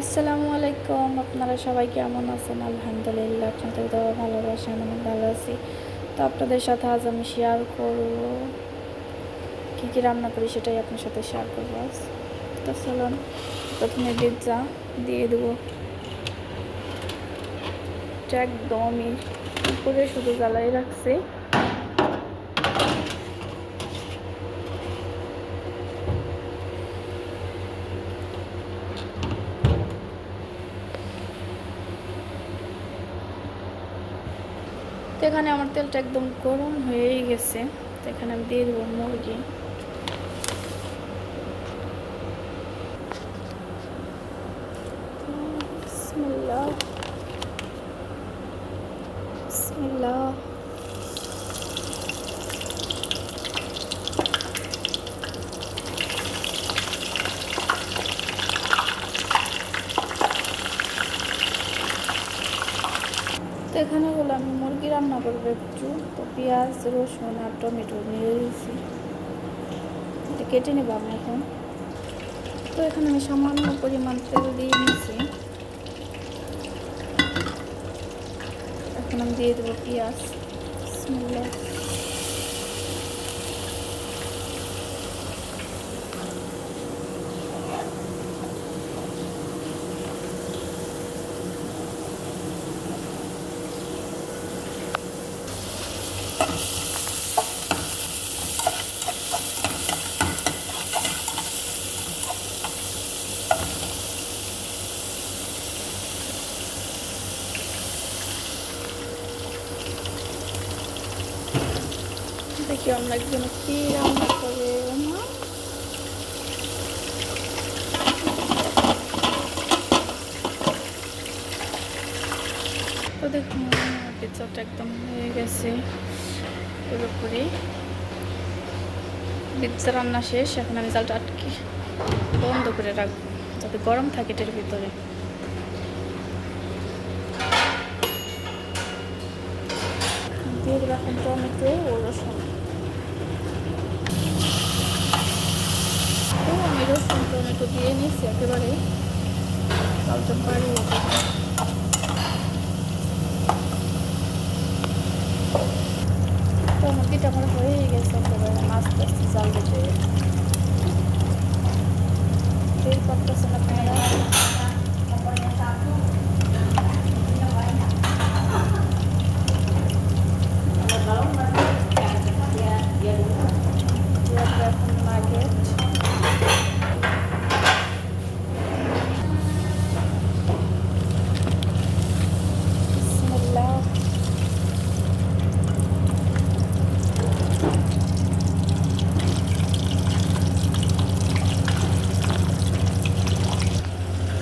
আসসালামু আলাইকুম, আপনারা সবাই কেমন আছেন? আলহামদুলিল্লাহ, আপনাদের দেওয়া ভালোবাসা, আমি ভালো আছি। তো আপনাদের সাথে আজ আমি শেয়ার করব। কী কী রান্না করি সেটাই আপনার সাথে শেয়ার করব আজ। তো চলুন, প্রথমে পিৎজা দিয়ে দেবো। একদমই উপরে শুধু জ্বালাই রাখছি। এখানে আমার তেলটা একদম গরম হয়েই গেছে। তো এখানে আমি দিয়ে দেবো মুরগি। বিসমিল্লাহ। তো এখানে হলো আমি মুরগি রান্না করব একটু। তো পেঁয়াজ, রসুন আর টমেটো নিয়ে দিয়েছি এটা কেটে নেব আমি এখন। তো এখানে আমি সামান্য পরিমাণ তেল দিয়ে নিয়েছি। এখন আমি দিয়ে দেবো পেঁয়াজ। দেখি আমরা একজন কি রান্না করে তো দেখুন পিৎজাটা একদম হয়ে গেছে। পুরোপুরি পিৎজা রান্না শেষ। এখন আমি জালটা আটকে বন্ধ করে রাখব, যাতে গরম থাকে এটার ভিতরে। দিয়ে এখন টমেটো ও তো আমি রসুন দিয়ে নিচ্ছি একেবারে বাড়িয়ে দেবো তো মুরগিটা আমার হয়েই গেছে একেবারে মাছ টাছ জাল দিতে। টের পাচ্ছেন আপনারা। দিয়ে দেবো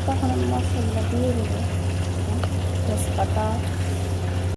তখন আমি মশলা দিয়ে দেবো তেজপাতা